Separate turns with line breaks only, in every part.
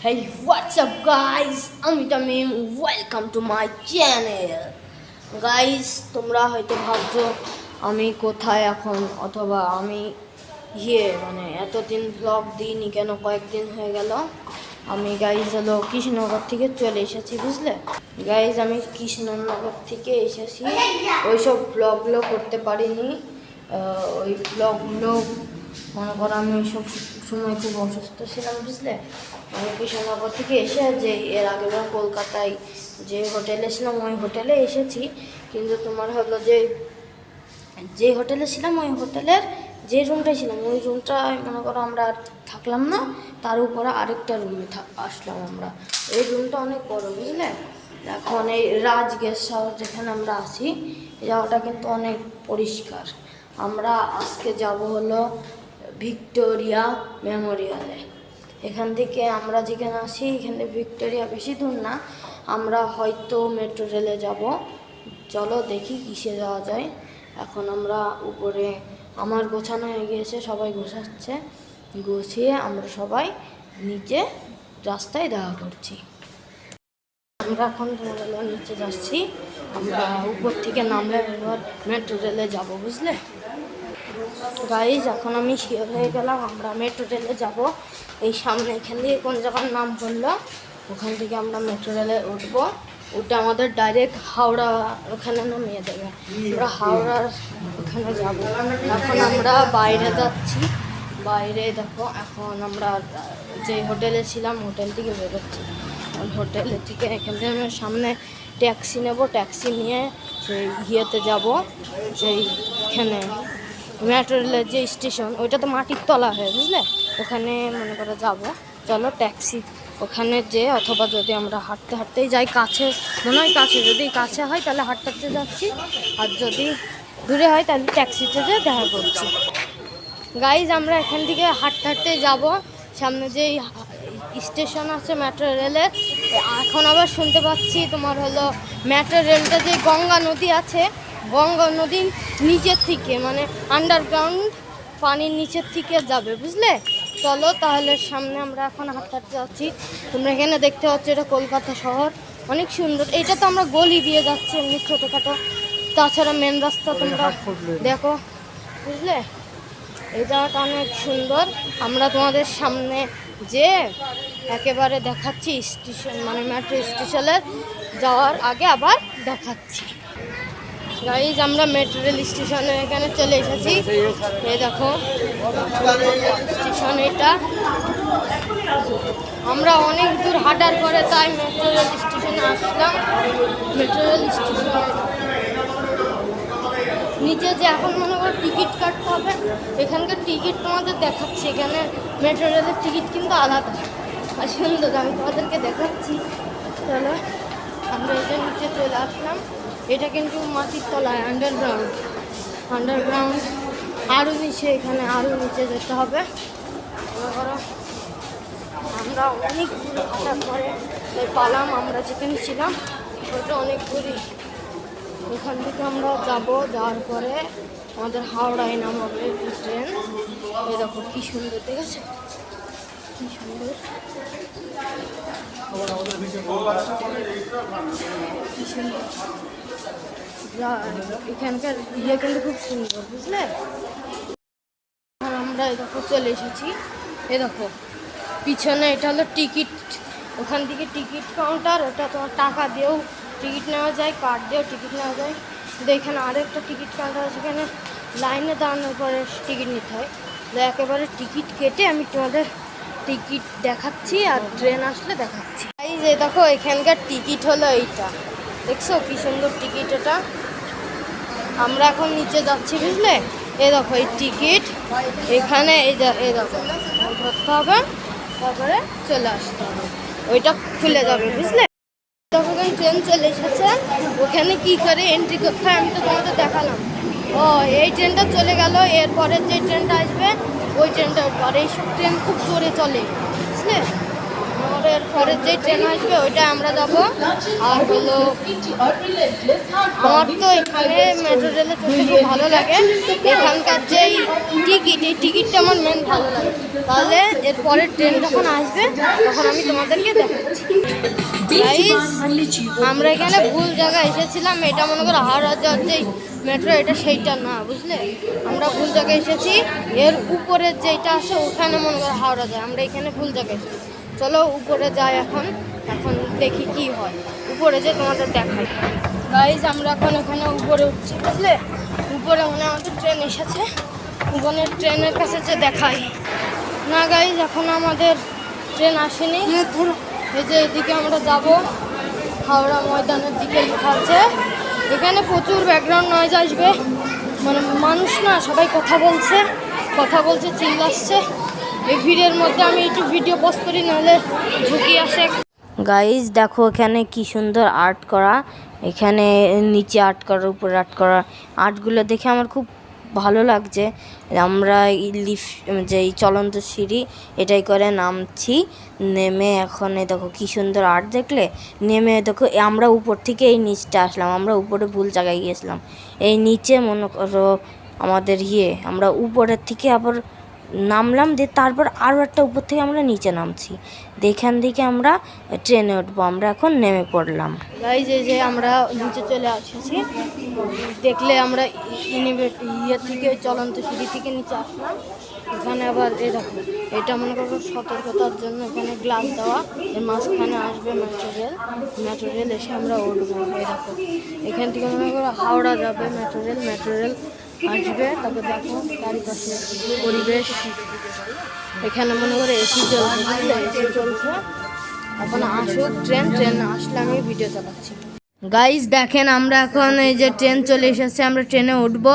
Hey, what's up guys? আমি Tamim welcome to my channel guys তোমরা হয়তো ভাবছ আমি কোথায় এখন? অথবা আমি ইয়ে মানে এতদিন ব্লগ দিইনি কেন? কয়েকদিন হয়ে গেল। আমি গাইজ হলো কৃষ্ণনগর থেকে চলে এসেছি বুঝলে? গাইজ আমি কৃষ্ণনগর থেকে এসেছি। ওইসব ব্লগগুলো করতে পারিনি। ওই ব্লগগুলো মনে করো আমি ওইসব সময় খুব অসুস্থ ছিলাম, বুঝলে? আমি কৃষ্ণনগর থেকে এসে যে এর আগের বার কলকাতায় যে হোটেলে ছিলাম, ওই হোটেলে এসেছি। কিন্তু তোমার হলো যে যে হোটেলে ছিলাম, ওই হোটেলের যে রুমটা ছিলাম, ওই রুমটায় মনে করো আমরা আর থাকলাম না, তার উপরে আরেকটা রুমে আসলাম আমরা। এই রুমটা অনেক বড়, বুঝলে? এখন এই রাজ গেস্ট হাউস যেখানে আমরা আছি জায়গাটা কিন্তু অনেক পরিষ্কার। আমরা আজকে যাব হলো ভিক্টোরিয়া মেমোরিয়ালে। এখান থেকে আমরা যেখানে আসি এখান ভিক্টোরিয়া বেশি দূর না। আমরা হয়তো মেট্রো রেলে যাব। চলো দেখি কিসে যাওয়া যায়। এখন আমরা উপরে, আমার গোছানো হয়ে গিয়েছে, সবাই গোছাচ্ছে। গুছিয়ে আমরা সবাই নিচে রাস্তায় দেখা করছি। আমরা এখন নিচে যাচ্ছি। আমরা উপর থেকে নামলে মেট্রো রেলে যাব, বুঝলে? গাইজ এখন আমি শিওর হয়ে গেলাম, আমরা মেট্রো রেলে যাব। এই সামনে এখান থেকে কোন জায়গার নাম বলল? ওখান থেকে আমরা মেট্রো রেলে উঠবো। ওটা আমাদের ডাইরেক্ট হাওড়া ওখানে নামিয়ে দেবে। আমরা হাওড়ার ওখানে যাব। এখন আমরা বাইরে যাচ্ছি। বাইরে দেখো, এখন আমরা যে হোটেলে ছিলাম হোটেল থেকে বেরোচ্ছি। হোটেল থেকে এখান থেকে আমরা সামনে ট্যাক্সি নেব। ট্যাক্সি নিয়ে সেই ইয়েতে যাব। সেইখানে মেট্রো রেলের যে স্টেশন ওইটা তো মাটির তলা হয়, বুঝলে? ওখানে, মনে করে, যাব। চলো, ট্যাক্সি। ওখানে যে, অথবা যদি আমরা হাঁটতে হাঁটতেই যাই, কাছে, মনে হয় কাছে, যদি কাছে হয়, তাহলে হাঁটতে হাঁটতে যাচ্ছি। আর যদি দূরে হয়, তাহলে ট্যাক্সিতে যে দেখা করছি। গাইজ আমরা এখান থেকে হাঁটতে হাঁটতে যাব। সামনে যেই স্টেশন আছে মেট্রো রেলের এখন আবার শুনতে পাচ্ছি তোমার হলো মেট্রো রেলটা যে গঙ্গা নদী আছে গঙ্গা নদীর নিচের থেকে মানে আন্ডারগ্রাউন্ড পানির নিচের থেকে যাবে বুঝলে? চলো তাহলে সামনে আমরা এখন হাঁটতে হাঁটতে যাচ্ছি। তোমরা এখানে দেখতে পাচ্ছ এটা কলকাতা শহর। অনেক সুন্দর। এটা তো আমরা গলি দিয়ে যাচ্ছি এমনি ছোটোখাটো। তাছাড়া মেন রাস্তা তোমরা দেখো বুঝলে? এই জায়গাটা অনেক সুন্দর। আমরা তোমাদের সামনে যে একেবারে দেখাচ্ছি স্টেশন মানে মেট্রো স্টেশনে যাওয়ার আগে আবার দেখাচ্ছি। গাইজ আমরা মেট্রো রেল স্টেশনে এখানে চলে এসেছি। এই দেখো স্টেশন এটা। আমরা অনেক দূর হাঁটার পরে তাই মেট্রো রেল স্টেশনে আসলাম। মেট্রো রেল স্টেশনে নিচে যে এখন মনে করো টিকিট কাটতে হবে, এখানকার টিকিট তোমাদের দেখাচ্ছি। এখানে মেট্রো রেলের টিকিট কিন্তু আলাদা। আর সুন্দর আমি তোমাদেরকে দেখাচ্ছি। চলো, আমরা এটা নিচে চলে আসলাম। এটা কিন্তু মাটির তলায় আন্ডারগ্রাউন্ড আন্ডারগ্রাউন্ড আরও নিচে, এখানে আরও নিচে যেতে হবে। আমরা অনেক দূরে হাঁটার পরে পালাম, আমরা যেখানে ছিলাম ওটা অনেক দূরই। ওখান থেকে আমরা যাব, যাওয়ার পরে আমাদের হাওড়ায় নামাবে একটি ট্রেন। এই দেখো কি সুন্দর দেখেছে কি সুন্দর। কি সুন্দর। এখানকার ইয়ে কিন্তু খুব সুন্দর, বুঝলে? এখন আমরা দেখো চলে এসেছি। এ দেখো, পিছনে এটা হলো টিকিট। ওখান থেকে টিকিট কাউন্টার, ওটা তোমার টাকা দিয়েও টিকিট নেওয়া যায়, কার্ড দিয়েও টিকিট নেওয়া যায়। কিন্তু এখানে আরেকটা টিকিট কাউন্টার আছে সেখানে লাইনে দাঁড়ানোর পরে টিকিট নিতে হয়। তো একেবারে টিকিট কেটে আমি তোমাদের টিকিট দেখাচ্ছি আর ট্রেন আসলে দেখাচ্ছি। এই যে দেখো, এখানকার টিকিট হলো এইটা। দেখছ কি সুন্দর টিকিট এটা? আমরা এখন নিচে যাচ্ছি, বুঝলে? এই দেখো, এই টিকিট, এখানে এই এই দেখো ধরতে হবে, তারপরে চলে আসতে হবে। ওইটা খুলে যাবে, বুঝলে? তখন ট্রেন চলে এসেছে। ওখানে কি করে এন্ট্রি করতে হয় আমি তো তোমাদের দেখালাম। ও, এই ট্রেনটা চলে গেল, এরপরে যে ট্রেনটা আসবে, ওই ট্রেনটার পরে এইসব ট্রেন খুব জোরে চলে, বুঝলে? আমাদের পরে
যে ট্রেন আসবে, ওইটা আমরা যাব আর হলো, আমার তো এখানে মেট্রো রেলে চড়তে খুব ভালো লাগে। এখানকার যেই টিকিট, এই টিকিটটা আমার মেন ভালো লাগে। তাহলে এর পরের ট্রেন যখন আসবে, তখন আমি তোমাদেরকে দেখাচ্ছি। আমরা এখানে ভুল জায়গায় এসেছিলাম। এটা মনে করো হাওড়া যাওয়ার যে মেট্রো, এটা সেইটা না, বুঝলে? আমরা ভুল জায়গায় এসেছি। এর উপরের যেটা আছে, ওখানে মনে করো হাওড়া যায়। আমরা এখানে ভুল জায়গায় এসেছি। চলো উপরে যাই এখন এখন দেখি কি হয়। উপরে যে তোমাদের দেখাই। গাইজ আমরা এখন এখানে উপরে উঠছি বুঝলে? উপরে মানে আমাদের ট্রেন এসেছে। ওখানে ট্রেনের কাছে যে দেখাই। না গাইজ এখন আমাদের ট্রেন আসেনি। এই যে এদিকে আমরা যাব। হাওড়া ময়দানের দিকে লেখা আছে। এখানে প্রচুর ব্যাকগ্রাউন্ড নয়েজ আসবে। মানে মানুষ না সবাই কথা বলছে। কথা বলছে চিল্লাচ্ছে। এই ভিডিওর মধ্যে আমি একটু ভিডিও পোস্ট করি, নাহলে ঢুকি আসে। গাইজ দেখো এখানে কি সুন্দর আর্ট করা। এখানে নিচে আর্ট করা, উপরে আর্ট করা। আর্টগুলো দেখে আমার খুব ভালো লাগছে। আমরা লিফট যে চলন্ত সিঁড়ি, এটাই করে নামছি। নেমে এখন এই দেখো কি সুন্দর আর্ট দেখলে। নেমে দেখো আমরা উপর থেকে এই নিচটা আসলাম। আমরা উপরে ভুল জায়গায় গিয়েছিলাম। এই নিচে মনে করো আমাদের ইয়ে আমরা উপরের থেকে আবার নামলাম, দিয়ে তারপর আরও একটা উপর থেকে আমরা নিচে নামছি। দেখান থেকে আমরা ট্রেনে উঠবো, আমরা এখন নেমে পড়লাম। গাই যে যে আমরা নিচে চলে এসেছি দেখলে আমরা ইয়ে থেকে, চলন্ত সিঁড়ি থেকে নিচে আসলাম। এখানে আবার এই দেখো, এটা মনে করো সতর্কতার জন্য এখানে গ্লাস দেওয়া। এর মাঝখানে আসবে মেট্রো রেল এসে আমরা উঠবো, এই দেখো। এখান থেকে মনে করো হাওড়া যাবে মেট্রো রেল আসবে, তারপর দেখো পরিবেশ। এখানে মনে করে এসি চলছে এসি চলছে। এখন আসুক ট্রেন ট্রেন আসলে আমি ভিডিও চালাচ্ছি। গাইজ দেখেন, আমরা এখন এই যে ট্রেন চলে এসেছে, আমরা ট্রেনে উঠব।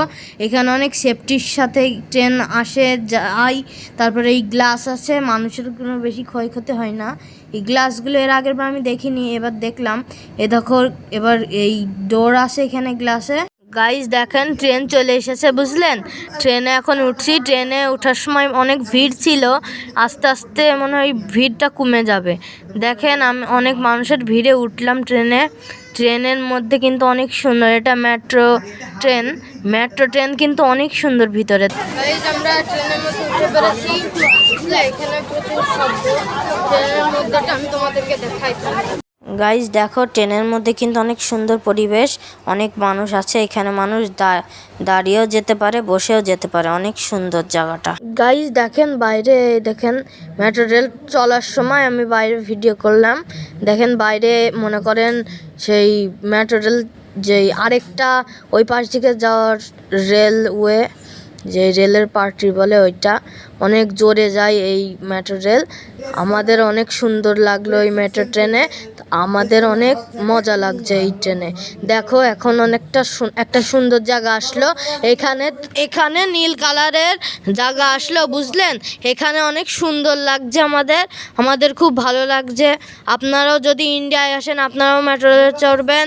এখানে অনেক সেফটির সাথে ট্রেন আসে যাই তারপরে এই গ্লাস আছে, মানুষের কোনো বেশি ক্ষয়ক্ষতি হয় না। এই গ্লাসগুলো এর আগের বার আমি দেখিনি, এবার দেখলাম। এ দেখো, এবার এই ডোর আছে এখানে গ্লাসে গাইজ দেখেন ট্রেন চলে এসেছে, বুঝলেন? ট্রেনে এখন উঠছি ট্রেনে ওঠার সময় অনেক ভিড় ছিল, আস্তে আস্তে মনে হয় ভিড়টা কমে যাবে। দেখেন, আমি অনেক মানুষের ভিড়ে উঠলাম ট্রেনে ট্রেনের মধ্যে কিন্তু অনেক সুন্দর, এটা মেট্রো ট্রেন মেট্রো ট্রেন কিন্তু অনেক সুন্দর ভিতরে। এখানে প্রচুর শব্দ। ট্রেনের আমি তোমাদেরকে দেখাই। গাইজ দেখো, ট্রেনের মধ্যে কিন্তু অনেক সুন্দর পরিবেশ। অনেক মানুষ আছে, এখানে মানুষ দাঁড়িয়েও যেতে পারে, বসেও যেতে পারে। অনেক সুন্দর জায়গাটা। গাইজ দেখেন বাইরে, দেখেন মেট্রো রেল চলার সময় আমি বাইরে ভিডিও করলাম। দেখেন বাইরে, মনে করেন সেই মেট্রো রেল যেই আরেকটা ওই পাশ দিকে যাওয়ার রেলওয়ে। যে রেলের পার্টি বলে ওইটা। অনেক জোরে যায় এই মেট্রো রেল। আমাদের অনেক সুন্দর লাগল এই মেট্রো ট্রেনে। আমাদের অনেক মজা লাগছে এই ট্রেনে। দেখো, এখন অনেকটা একটা সুন্দর জায়গা আসলো। এখানে এখানে নীল কালারের জায়গা আসলো, বুঝলেন? এখানে অনেক সুন্দর লাগছে আমাদের। আমাদের খুব ভালো লাগছে। আপনারাও যদি ইন্ডিয়ায় আসেন, আপনারাও মেট্রো রেলে চড়বেন।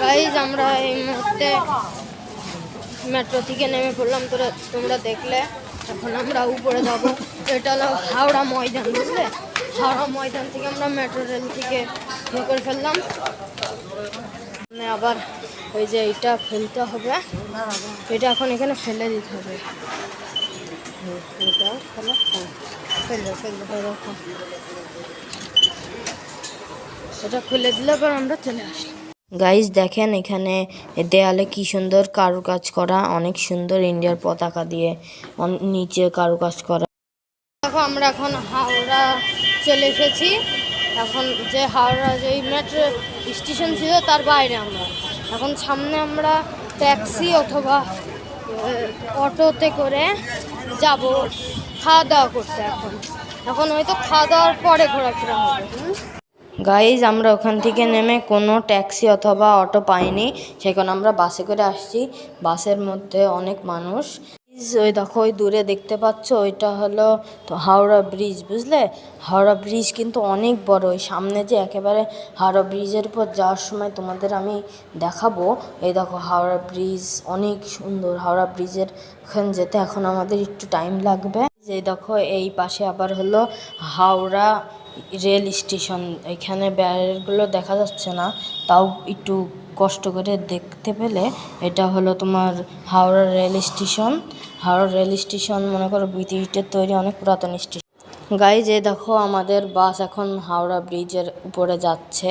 গাইজ আমরা এই মুহূর্তে মেট্রো থেকে নেমে পড়লাম। তোরা তোমরা দেখলে, এখন আমরা উপরে যাব। এটা হলো হাওড়া ময়দান, বুঝলে? হাওড়া ময়দান থেকে আমরা মেট্রো রেল থেকে ইয়ে করে ফেললাম। আবার ওই যে এইটা ফেলতে হবে। এটা এখন এখানে ফেলে দিতে হবে। এটা ফেলো হ্যাঁ ফেলবে ফেলবে। এটা খুলে দিলে পর আমরা চলে আসলাম। গাইজ দেখেন এখানে দেয়ালে কি সুন্দর কারুকাজ করা, অনেক সুন্দর ইন্ডিয়ার পতাকা দিয়ে নিচে কারুকাজ করা। দেখো, আমরা এখন হাওড়া চলে এসেছি। এখন যে হাওড়া যে মেট্রো স্টেশন ছিল, তার বাইরে আমরা। এখন সামনে আমরা ট্যাক্সি অথবা অটোতে করে যাব, খাওয়া দাওয়া করতে এখন। এখন হয়তো খাওয়া দাওয়ার পরে ঘোরাফেরা হবে? গাইজ আমরা ওখান থেকে নেমে কোনো ট্যাক্সি অথবা অটো পাইনি। সেখানে আমরা বাসে করে আসছি। বাসের মধ্যে অনেক মানুষ। ওই দেখো, ওই দূরে দেখতে পাচ্ছ, ওইটা হলো তো হাওড়া ব্রিজ, বুঝলে? হাওড়া ব্রিজ কিন্তু অনেক বড়। ওই সামনে যে একেবারে হাওড়া ব্রিজের উপর যাওয়ার সময় তোমাদের আমি দেখাবো। এই দেখো, হাওড়া ব্রিজ অনেক সুন্দর। হাওড়া ব্রিজের ওখানে যেতে এখন আমাদের একটু টাইম লাগবে। যে দেখো, এই পাশে আবার হলো হাওড়া রেল স্টেশন, এখানে ব্যারেলগুলো দেখা যাচ্ছে না, তাও একটু কষ্ট করে দেখতে পেলে এটা হলো তোমার Howrah rail station. Howrah rail station মনে করো ব্রিটিশদের তৈরি অনেক পুরাতন স্টেশন। গাইজ এই দেখো আমাদের বাস এখন হাওড়া ব্রিজের উপরে যাচ্ছে।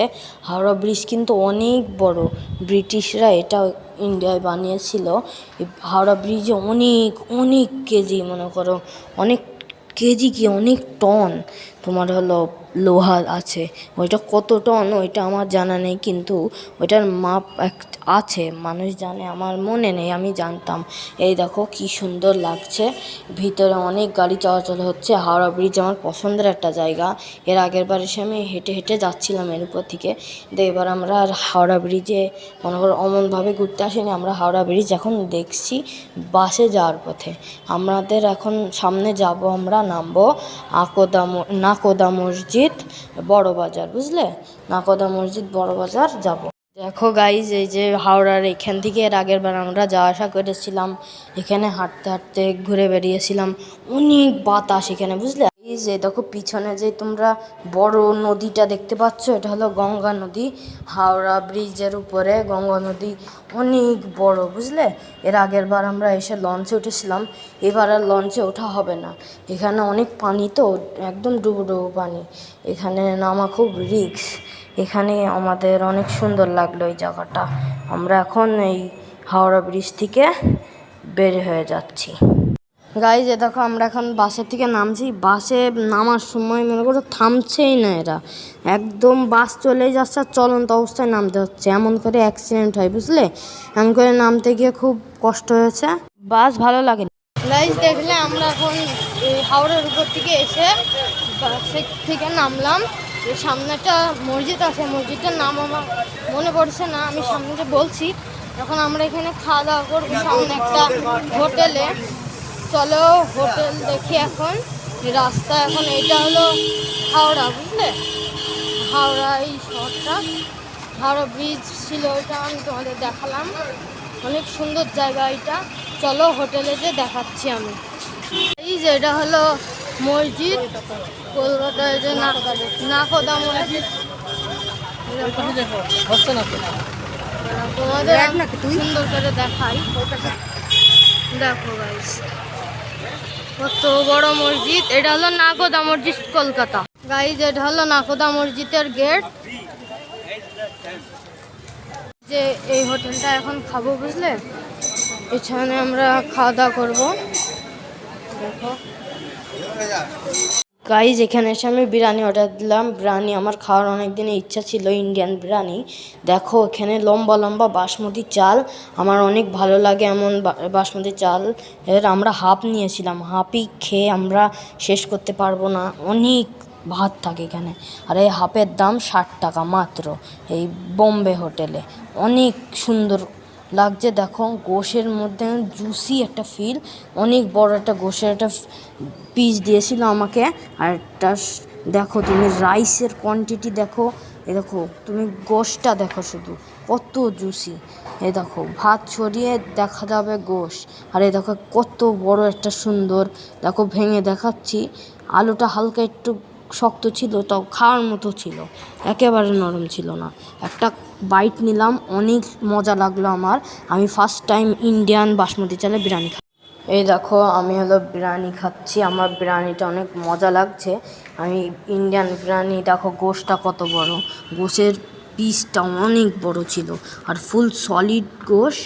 হাওড়া ব্রিজ কিন্তু অনেক বড়। ব্রিটিশরা এটা ইন্ডিয়ায় বানিয়েছিল। হাওড়া ব্রিজে অনেক অনেক কেজি মনে করো, অনেক কেজি কি অনেক টন? তোমার হলো লোহা আছে। ওইটা কত টন ওইটা আমার জানা নেই, কিন্তু ওইটার মাপ এক আছে। মানুষ জানে, আমার মনে নেই, আমি জানতাম। এই দেখো কি সুন্দর লাগছে। ভিতরে অনেক গাড়ি চলাচল হচ্ছে। হাওড়া ব্রিজ আমার পছন্দের একটা জায়গা। এর আগের বার এসে আমি হেঁটে হেঁটে যাচ্ছিলাম এর উপর থেকে। তো এবার আমরা হাওড়া ব্রিজে মনে করো অমনভাবে ঘুরতে আসিনি। আমরা হাওড়া ব্রিজ এখন দেখছি বাসে যাওয়ার পথে। আমাদের এখন সামনে যাব, আমরা নামবো। আকোদা নাকোদা নাকোদা মসজিদ, বড় বাজার, বুঝলে? নাকদা মসজিদ, বড় বাজার, যাব। দেখো গাইজ এই যে হাওড়ার এখান থেকে এর আগের বার আমরা যাওয়া আসা করেছিলাম। এখানে হাঁটতে হাঁটতে ঘুরে বেরিয়েছিলাম অনেক বাতাস এখানে, বুঝলে? এই যে দেখো পিছনে যে তোমরা বড় নদীটা দেখতে পাচ্ছ, এটা হলো গঙ্গা নদী। হাওড়া ব্রিজের উপরে গঙ্গা নদী অনেক বড়, বুঝলে? এর আগের বার আমরা এসে লঞ্চে উঠেছিলাম, এবার আর লঞ্চে ওঠা হবে না। এখানে অনেক পানি তো, একদম ডুবো ডুবো পানি। এখানে নামা খুব রিস্ক। এখানে আমাদের অনেক সুন্দর লাগল এই জায়গাটা। আমরা এখন এই হাওড়া ব্রিজ থেকে বের হয়ে যাচ্ছি। গাইজ এ দেখো, আমরা এখন বাসের থেকে নামছি। বাসে নামার সময় মনে করো থামছেই না এরা। একদম বাস চলে যাচ্ছে আর চলন্ত অবস্থায় নামতে হচ্ছে। এমন করে অ্যাক্সিডেন্ট হয়, বুঝলে? এমন করে নামতে গিয়ে খুব কষ্ট হয়েছে। বাস ভালো লাগে গাইজ দেখলে আমরা এখন হাওড়ার উপর থেকে এসে বাসের থেকে নামলাম। এই সামনে একটা মসজিদ আছে, মসজিদটার নাম আমার মনে পড়ছে না, আমি সামনে যে বলছি। এখন আমরা এখানে খাওয়া দাওয়া করব সামনে একটা হোটেলে। চলো হোটেল দেখি এখন। রাস্তা এখন এইটা হলো হাওড়া বুঝলে? হাওড়া এই শহরটা। হাওড়া ব্রিজ ছিল ওইটা আমি তোমাদের দেখালাম। অনেক সুন্দর জায়গা এটা। চলো হোটেলে যে দেখাচ্ছি আমি। এই যে এটা হলো মসজিদ। কলকাতায় যে নাকোদা মসজিদ। তোমাদের সুন্দর করে দেখাই। দেখো গাইস কত বড় মসজিদ? এটা হলো নাগোদা মসজিদ কলকাতা। গাইজ এটা হলো নাগোদা মসজিদের গেট যে এই হোটেলটা এখন খাব বুঝলে? এখানে আমরা খাওয়া দাওয়া করব। দেখো। গাইজ এখানে এসে আমি বিরিয়ানি অর্ডার দিলাম। বিরিয়ানি আমার খাওয়ার অনেক দিনের ইচ্ছা ছিল ইন্ডিয়ান বিরিয়ানি। দেখো, এখানে লম্বা লম্বা বাসমতি চাল। আমার অনেক ভালো লাগে এমন বাসমতি চাল। এর আমরা হাফ নিয়েছিলাম। হাফই খেয়ে আমরা শেষ করতে পারব না। অনেক ভাত থাকে এখানে। আর এই হাফের দাম ষাট টাকা মাত্র, এই বোম্বে হোটেলে। অনেক সুন্দর লাগছে, দেখো, গোশের মধ্যে জুসি একটা ফিল অনেক বড় একটা গোশের একটা পিস দিয়েছিল আমাকে। আর একটা দেখো, তুমি রাইসের কোয়ান্টিটি দেখো, এ দেখো, তুমি গোশটা দেখো শুধু, কত জুসি এ দেখো, ভাত ছড়িয়ে দেখা যাবে গোশ। আর এ দেখো, কত বড় একটা সুন্দর, দেখো, ভেঙে দেখাচ্ছি। আলুটা হালকা একটু শক্ত ছিল, তাও খাওয়ার মতো ছিল। একেবারে নরম ছিল না। একটা বাইট নিলাম, অনেক মজা লাগল আমার। আমি ফার্স্ট টাইম ইন্ডিয়ান বাসমতি চালে বিরিয়ানি খাই। এই দেখো, আমি হলো বিরিয়ানি খাচ্ছি। আমার বিরিয়ানিটা অনেক মজা লাগছে। আমি ইন্ডিয়ান বিরিয়ানি, দেখো গোশটা কত বড়। গোশের পিসটা অনেক বড় ছিল। আর ফুল সলিড গোশ,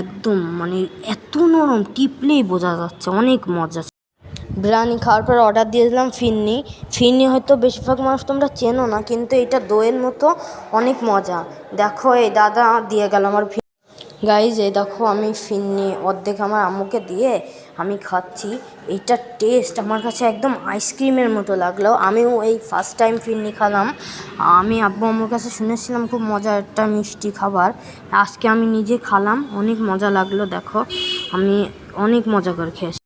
একদম মানে এত নরম, টিপলেই বোঝা যাচ্ছে, অনেক মজা বিরিয়ানি খাওয়ার পর অর্ডার দিয়ে দিলাম ফিরনি ফিরনি হয়তো বেশিরভাগ মানুষ তোমরা চেনো না, কিন্তু এটা দইয়ের মতো অনেক মজা। দেখো, এই দাদা দিয়ে গেল আমার গাইজ এই দেখো, আমি ফিরনি অর্ধেক আমার আম্মুকে দিয়ে
আমি খাচ্ছি। এইটার টেস্ট আমার কাছে একদম আইসক্রিমের মতো লাগল। আমিও এই ফার্স্ট টাইম ফিরনি খেলাম। আমি আব্বু আম্মুর কাছে শুনেছিলাম, খুব মজার একটা মিষ্টি খাবার। আজকে আমি নিজে খালাম, অনেক মজা লাগল, দেখো। আমি অনেক মজা করে খেয়েছি।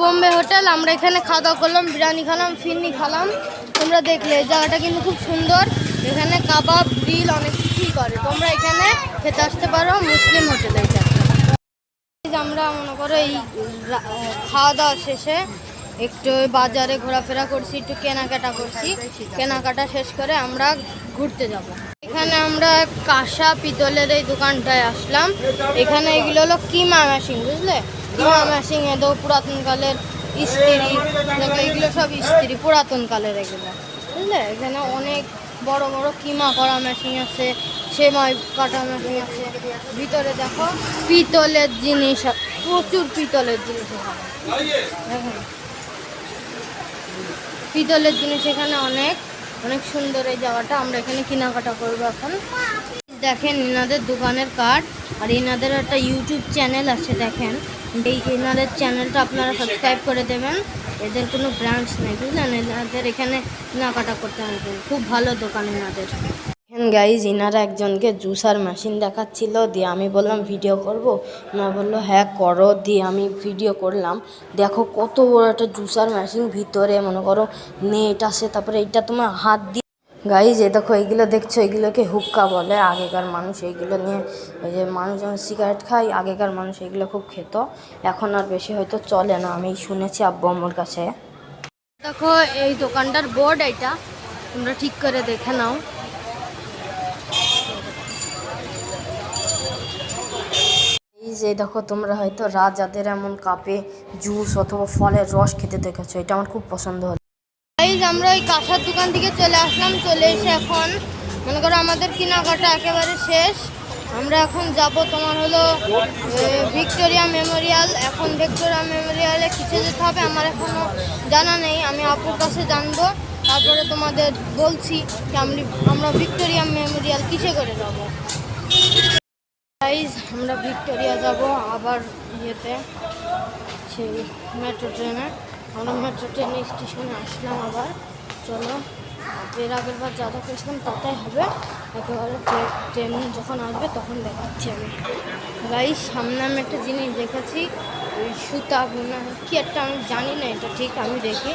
বোম্বে হোটেল, আমরা এখানে খাওয়া দাওয়া করলাম, বিরিয়ানি খেলাম, ফিরনি খেলাম। তোমরা দেখলে জায়গাটা কিন্তু খুব সুন্দর। এখানে কাবাব, গ্রিল, অনেক কিছুই করে। তোমরা এখানে খেতে আসতে পারো, মুসলিম হোটেলে আমরা, মনে করো, এই খাওয়া দাওয়া শেষে একটু বাজারে ঘোরাফেরা করছি, একটু কেনাকাটা করছি। কেনাকাটা শেষ করে আমরা ঘুরতে যাব। এখানে আমরা কাঁসা, পিতলের এই দোকানটায় আসলাম। এখানে এগুলো হলো কিমা মেশিন, বুঝলে? কিমা মেশিন এদো পুরাতন কালের ইস্ত্রি, দেখো, এগুলো সব ইস্ত্রি, পুরাতন কালের এগুলো, বুঝলে? এখানে অনেক বড় বড় কিমা করা মেশিন আছে, সেমাই কাটা মেশিন আছে। ভিতরে দেখো, পিতলের জিনিস, প্রচুর পিতলের জিনিস পিতলের জিনিস এখানে অনেক অনেক সুন্দর এই জায়গাটা, আমরা এখানে কেনাকাটা করব এখন। দেখেন, এনাদের দোকানের কার্ড আর এনাদের একটা ইউটিউব চ্যানেল আছে, দেখেন। এই এনাদের চ্যানেলটা আপনারা সাবস্ক্রাইব করে দেবেন। এদের কোনো ব্রাঞ্চ নেই, বুঝলেন? এনাদের এখানে কেনাকাটা করতে হবে। খুব ভালো দোকান এনাদের। এখন গাইজ ইনারা একজনকে জুসার মেশিন দেখাচ্ছিল, দিয়ে আমি বললাম, ভিডিও করব? না বলল হ্যাঁ করো। দিয়ে আমি ভিডিও করলাম। দেখো কত বড় একটা জুসার মেশিন ভিতরে মনে করো নেট আছে, তারপরে এটা তোমার হাত দিয়ে গাইজ এ দেখো, এইগুলো দেখছ, এইগুলোকে হুক্কা বলে। আগেকার মানুষ এইগুলো নিয়ে, ওই যে মানুষ যেমন সিগারেট খায়, আগেকার মানুষ এইগুলো খুব খেত। এখন আর বেশি হয়তো চলে না, আমি শুনেছি আব্বু আম্মুর কাছে। দেখো, এই দোকানটার বোর্ড এটা। তোমরা ঠিক করে দেখে নাও। যে দেখো, তোমরা হয়তো রাজাদের এমন কাপে জুস অথবা ফলের রস খেতে দেখেছ। এটা আমার খুব পছন্দ হলো। গাইজ আমরা ওই কাঁসার দোকান থেকে চলে আসলাম, চলে এসে এখন মনে করো আমাদের কেনাকাটা একেবারে শেষ। আমরা এখন যাব তোমার হলো ভিক্টোরিয়া মেমোরিয়াল। এখন ভিক্টোরিয়া মেমোরিয়ালে কিসে যেতে হবে আমার এখনও জানা নেই, আমি আপুর কাছে জানব। তারপরে তোমাদের বলছি যে আমি, আমরা ভিক্টোরিয়া মেমোরিয়াল কিসে করে যাব। গাইজ আমরা ভিক্টোরিয়া যাব আবার ইয়েতে, সেই মেট্রো ট্রেনে। আমরা মেট্রো ট্রেনে স্টেশনে আসলাম আবার। চলো এর আগের বার যা যা করেছিলাম তাতেই হবে। একেবারে ট্রে- ট্রেন যখন আসবে তখন দেখাচ্ছি আমি। গাইজ সামনে আমি একটা জিনিস দেখেছি, ওই সুতা বোনা, কি একটা আমি জানি না এটা ঠিক, আমি দেখি।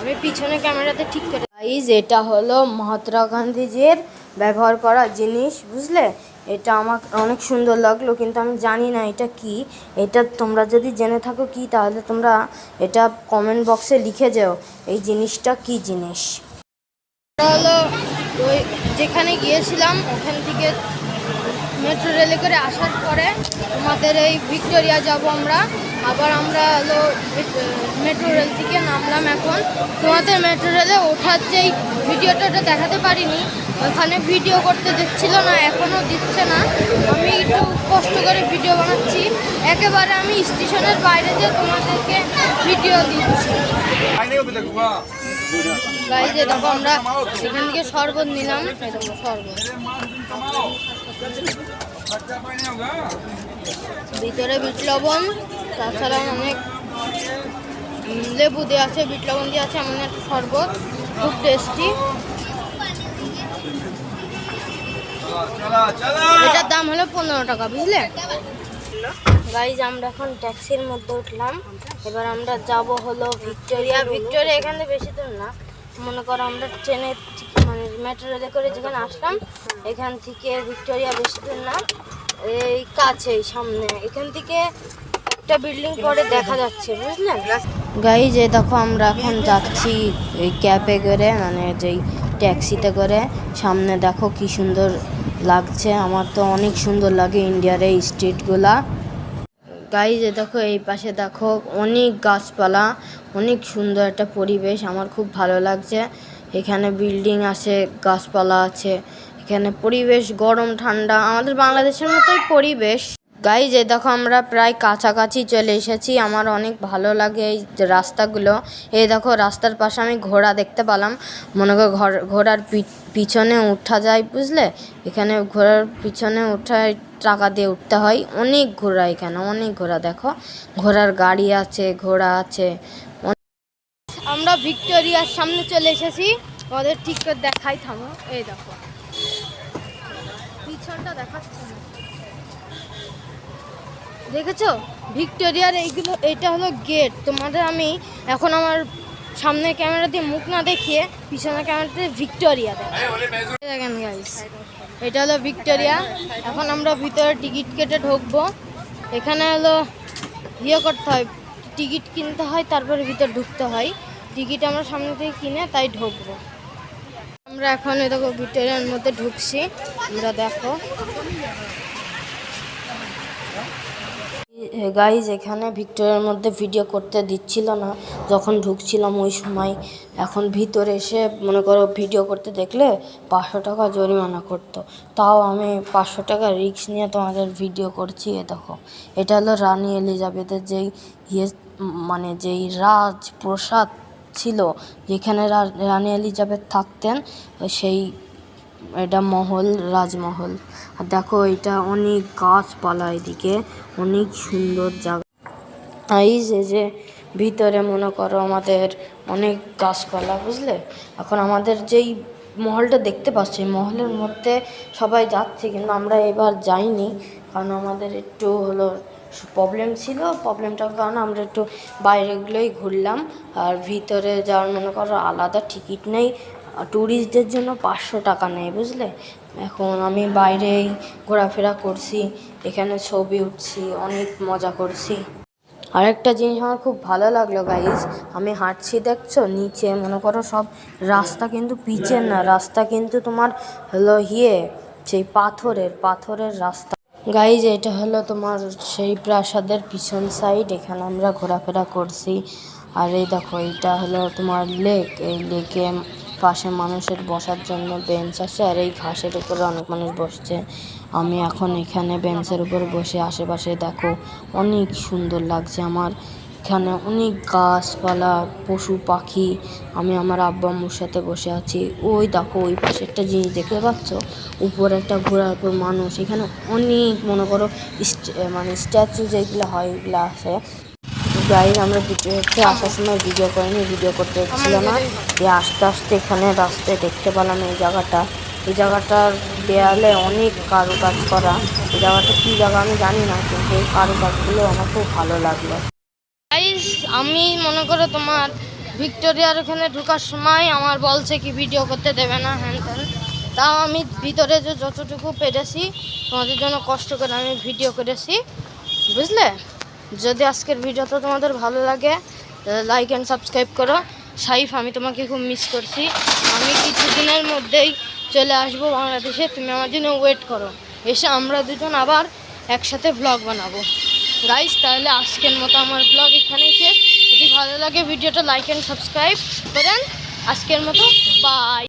আমি পিছনে ক্যামেরাতে ঠিক করে গাইজ এটা হলো মহাত্মা গান্ধীজির ব্যবহার করা জিনিস, বুঝলে? এটা আমার অনেক সুন্দর লাগল, কিন্তু আমি জানি না এটা কি। এটা তোমরা যদি জেনে থাকো কি, তাহলে তোমরা এটা কমেন্ট বক্সে লিখে যাও, এই জিনিসটা কি জিনিস। হলো ওই যেখানে গিয়েছিলাম, ওখান থেকে মেট্রো রেলে করে আসার পরে আমাদের এই ভিক্টোরিয়া যাব আমরা। আবার আমরা হলো মেট্রো রেল থেকে নামলাম এখন। তোমাদের মেট্রো রেলে ওঠার যেই ভিডিওটা ওটা দেখাতে পারিনি, ওখানে ভিডিও করতে দিচ্ছিল না এখনও দিচ্ছে না। আমি একটু কষ্ট করে ভিডিও বানাচ্ছি। একেবারে আমি স্টেশনের বাইরে যে তোমাদেরকে ভিডিও দিচ্ছি। গাইজে দেখো আমরা এখান থেকে শরবত নিলাম। শরবত। ভিতরে বিট লবণ, তাছাড়া অনেক লেবু দেওয়া আছে, বিট লবণ দেওয়া আছে, এমন একটা শরবত, খুব টেস্টি এটার দাম হলো পনেরো টাকা, বুঝলে? গাইজ আমরা এখন ট্যাক্সির মধ্যে উঠলাম। এবার আমরা যাব হলো ভিক্টোরিয়া। ভিক্টোরিয়া এখানে বেশি দূর না। মনে করো আমরা ট্রেনে মানে মেট্রো রেলে করে যেখানে আসলাম, এখান থেকে ভিক্টোরিয়া বেশি দূর না এই কাছেই সামনে। এখান থেকে একটা বিল্ডিং পরে দেখা যাচ্ছে বুঝলেন গাইজ যে দেখো আমরা এখন যাচ্ছি এই ক্যাবে করে মানে যেই ট্যাক্সিতে করে। সামনে দেখো কি সুন্দর লাগছে। আমার তো অনেক সুন্দর লাগে ইন্ডিয়ার এই স্ট্রিটগুলা গাইজ দেখো, এই পাশে দেখো, অনেক গাছপালা, অনেক সুন্দর একটা পরিবেশ, আমার খুব ভালো লাগছে। এখানে বিল্ডিং আছে, গাছপালা আছে, এখানে পরিবেশ গরম, ঠান্ডা, আমাদের বাংলাদেশের মতোই পরিবেশ। গাইজ এ দেখো, আমরা প্রায় কাছাকাছি চলে এসেছি, আমার অনেক ভালো লাগে এই রাস্তাগুলো। এই দেখো, রাস্তার পাশে আমি ঘোড়া দেখতে পেলাম, মনে করো ঘোড়ার পিছনে উঠা যায়, বুঝলে? এখানে ঘোড়ার পিছনে উঠায়
টাকা দিয়ে উঠতে হয়। অনেক ঘোড়া এখানে, অনেক ঘোড়া দেখো। ঘোড়ার গাড়ি আছে, ঘোড়া আছে। আমরা ভিক্টোরিয়ার সামনে চলে এসেছি। ওদের ঠিক করে দেখাই, থামো। এই দেখো। পিছনটা দেখাচ্ছে দেখেছ? ভিক্টোরিয়ার এইগুলো, এটা হলো গেট। তোমাদের আমি এখন আমার সামনের ক্যামেরা দিয়ে মুখ না দেখিয়ে পিছনের ক্যামেরাতে ভিক্টোরিয়া দেখেন গাইস এটা হলো ভিক্টোরিয়া। এখন আমরা ভিতরে টিকিট কেটে ঢুকবো। এখানে হলো ইয়ে করতে হয়, টিকিট কিনতে হয়, তারপরে ভিতরে ঢুকতে হয়। টিকিট আমরা সামনে থেকে কিনে তাই ঢুকবো। আমরা এখন দেখো ভিক্টোরিয়ার মধ্যে ঢুকছি। আমরা দেখো। গাইজ এখানে ভিক্টোরিয়ার মধ্যে ভিডিও করতে দিচ্ছিল না। যখন ঢুকছিলাম ওই সময়, এখন ভিতরে এসে মনে করো ভিডিও করতে দেখলে পাঁচশো টাকা জরিমানা করতো। তাও আমি পাঁচশো টাকা রিস্ক নিয়ে তোমাদের ভিডিও করছি, এ দেখো। এটা হলো রানী এলিজাবেথের যেই ইয়ে মানে যেই রাজপ্রসাদ ছিল, যেখানে রানী এলিজাবেথ থাকতেন, সেই এটা মহল, রাজমহল। আর দেখো, এটা অনেক গাছপালা এদিকে। অনেক সুন্দর জায়গা। এই যে যে ভিতরে মনে করো আমাদের অনেক গাছপালা, বুঝলে? এখন আমাদের যেই মহলটা দেখতে পাচ্ছি মহলের মধ্যে সবাই যাচ্ছে, কিন্তু আমরা এবার যাইনি। কারণ আমাদের একটু হলো প্রবলেম ছিল। প্রবলেমটার কারণে আমরা একটু বাইরেগুলোই ঘুরলাম। আর ভিতরে যাওয়ার মনে করো আলাদা টিকিট নেই। ট্যুরিস্টদের জন্য পাঁচশো টাকা নেয়, বুঝলে? এখন আমি বাইরেই ঘোরাফেরা করছি, এখানে ছবি উঠছি, অনেক মজা করছি। আরেকটা জিনিস আমার খুব ভালো লাগল গাইজ আমি হাঁটছি, দেখছ? নিচে, মনে করো সব রাস্তা কিন্তু পিচের না, রাস্তা কিন্তু তোমার হলো ইয়ে সেই পাথরের পাথরের রাস্তা। গাইজ এটা হলো তোমার সেই প্রাসাদের পিছন সাইড এখানে আমরা ঘোরাফেরা করছি। আর এই দেখো এটা হলো তোমার লেক এই লেকে পাশে মানুষের বসার জন্য বেঞ্চ আছে আর এই ঘাসের উপরে অনেক মানুষ বসছে। আমি এখন এখানে বেঞ্চের উপরে বসে আশেপাশে দেখো অনেক সুন্দর লাগছে আমার। এখানে অনেক গাছপালা, পশু, পাখি, আমি আমার আব্বা আম্মুর সাথে বসে আছি। ওই দেখো, ওই পাশে একটা জিনিস দেখতে পাচ্ছ? উপরে একটা ঘোড়ার উপর মানুষ। এখানে অনেক, মনে করো মানে স্ট্যাচু যেগুলো হয় এগুলো আছে গাড়ি আমরা ভিডিও হচ্ছে আসার সময় ভিডিও করিনি ভিডিও করতে হচ্ছিল না। দিয়ে আস্তে আস্তে এখানে রাস্তায় দেখতে পেলাম এই জায়গাটা। এই জায়গাটার দেয়ালে অনেক কারুকাজ করা। এই জায়গাটা কী জায়গা আমি জানি না, কিন্তু এই কারুকাজগুলো আমার খুব ভালো লাগল। গাইস আমি মনে করো তোমার ভিক্টোরিয়ার ওখানে ঢুকার সময় আমার বলছে কি ভিডিও করতে দেবে না, হ্যান ত্যান। তাও আমি ভিতরে যে যতটুকু পেরেছি, তোমাদের জন্য কষ্ট করে আমি ভিডিও করেছি। বুঝলে? যদি আজকের ভিডিওটা তোমাদের ভালো লাগে লাইক অ্যান্ড সাবস্ক্রাইব করো। সাইফ, আমি তোমাকে খুব মিস করছি। আমি কিছুদিনের মধ্যেই চলে আসব বাংলাদেশে, তুমি আমার জন্য ওয়েট করো। এসে আমরা দুজন আবার একসাথে ব্লগ বানাবো। গাইস তাহলে আজকের মতো আমার ব্লগ এখানেই শেষ। যদি ভালো লাগে ভিডিওটা লাইক অ্যান্ড সাবস্ক্রাইব করেন। আজকের মতো বাই